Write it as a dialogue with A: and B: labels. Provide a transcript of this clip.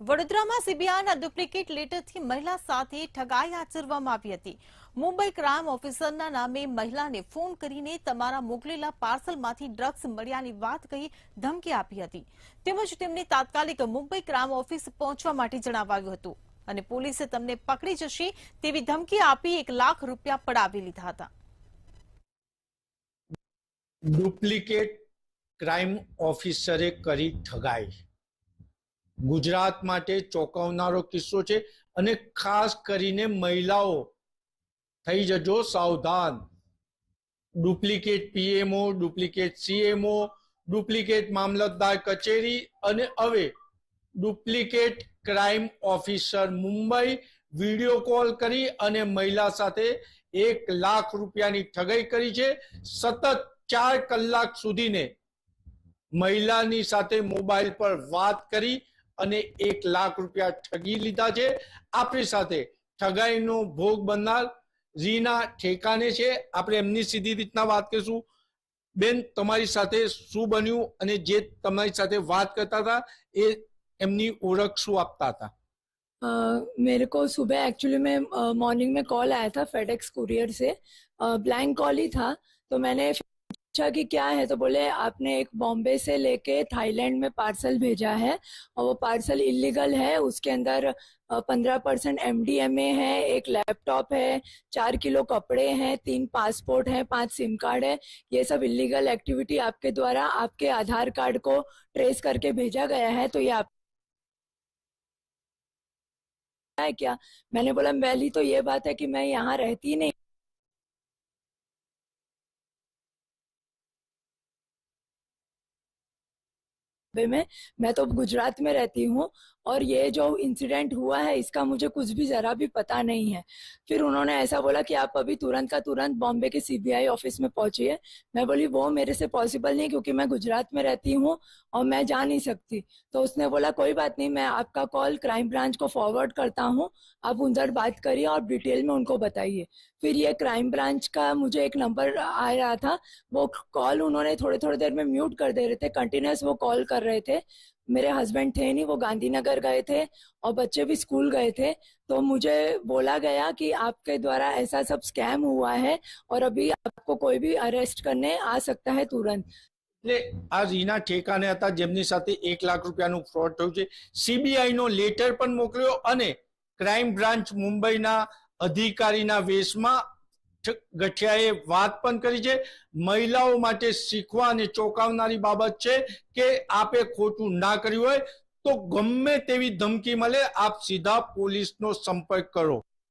A: વડોદરામાં સીબીઆઈના ડુપ્લિકેટ લેટરથી મહિલા સાથે ઠગાઈ આચરવામાં આવી હતી. મુંબઈ ક્રાઇમ ઓફિસરના નામે મહિલાને ફોન કરીને તમારા મોકલેલા પાર્સલમાંથી ડ્રગ્સ મળ્યાની વાત કહી ધમકી આપી હતી. તેમજ તેમને તાત્કાલિક મુંબઈ ક્રાઇમ ઓફિસ પહોંચવા માટે જણાવાયું હતું અને પોલીસે તમને પકડી જશે તેવી ધમકી આપી એક લાખ રૂપિયા પડાવી લીધા હતા.
B: ડુપ્લિકેટ ક્રાઇમ ઓફિસરે કરી ઠગાઈ. ગુજરાત માટે ચોંકાવનારો કિસ્સો છે અને ખાસ કરીને મહિલાઓ. થઈ જજો સાવધાન. Duplicate PMO, duplicate CMO, duplicate મામલતદાર કચેરી અને હવે duplicate crime officer Mumbai video call કરી અને મહિલા સાથે એક લાખ રૂપિયાની ઠગાઈ કરી છે. સતત ચાર કલાક સુધીને મહિલાની સાથે મોબાઈલ પર વાત કરી અને એક લાખ રૂપિયા ઠગી લીધા છે. આપણી સાથે ઠગાઈનો ભોગ બનનાર ઝીના ઠેકાને છે. આપણે એમની સીધી રીતના વાત કરીશું. બેન, તમારી સાથે શું બન્યું અને જે તમારી સાથે વાત કરતા હતા, એ એમની ઓળખ શું આપતા હતા?
C: મેરે को सुबह एक्चुअली મેં મોર્નિંગ મેં કોલ आया था फेडेक्स कुरियर से ब्लैंक કોલ ही થા. તો મેને पूछा कि क्या है तो बोले, आपने एक बॉम्बे से लेके थाईलैंड में पार्सल भेजा है और वो पार्सल इलीगल है, उसके अंदर पंद्रह percent M D M A है, एक लैपटॉप है, चार किलो कपड़े हैं, तीन पासपोर्ट है, पाँच सिम कार्ड है, ये सब इलीगल एक्टिविटी आपके द्वारा आपके आधार कार्ड को ट्रेस करके भेजा गया है तो ये आप है क्या? मैंने बोला पहली तो ये बात है कि मैं यहाँ रहती नहीं कस्बे में मैं तो गुजरात में रहती हूँ और ये जो इंसिडेंट हुआ है, इसका मुझे कुछ भी जरा भी पता नहीं है। फिर उन्होंने ऐसा बोला कि आप अभी तुरंत का तुरंत बॉम्बे के सीबीआई ऑफ़िस में पहुंचिए। मैं बोली, वो मेरे से पॉसिबल नहीं क्योंकि मैं गुजरात में रहती हूँ और मैं जा नहीं सकती। तो उसने बोला, कोई बात नहीं, मैं आपका कॉल क्राइम ब्रांच को फॉरवर्ड करता हूँ। आप उधर बात करिए और डिटेल में उनको बताइए। फिर ये क्राइम ब्रांच का मुझे एक नंबर आ रहा था। वो कॉल उन्होंने थोड़े थोड़ी देर में म्यूट कर दे रहे थे। कंटिन्यूस वो कॉल कर रहे थे। मेरे हस्बैंड थे नहीं वो गांधीनगर गए थे और बच्चे भी स्कूल गए थे तो मुझे बोला गया कि आपके द्वारा ऐसा सब स्कैम हुआ है और अभी आपको कोई भी अरेस्ट करने आ सकता है तुरंत
B: એટલે આ રીના ઠેકાને હતા જેમની સાથે એક લાખ રૂપિયાનું ફ્રોડ થયું છે સીબીઆઈ નો લેટર પણ મોકલ્યો અને ક્રાઇમ બ્રાન્ચ મુંબઈના અધિકારીના વેશમાં ગઠિયાએ વાત પણ કરી છે, મહિલાઓ માટે શીખવા અને ચોંકાવનારી બાબત છે કે આપે ખોટું ના કર્યું હોય, તો ગમે તેવી ધમકી મળે, આપ સીધા પોલીસનો સંપર્ક કરો.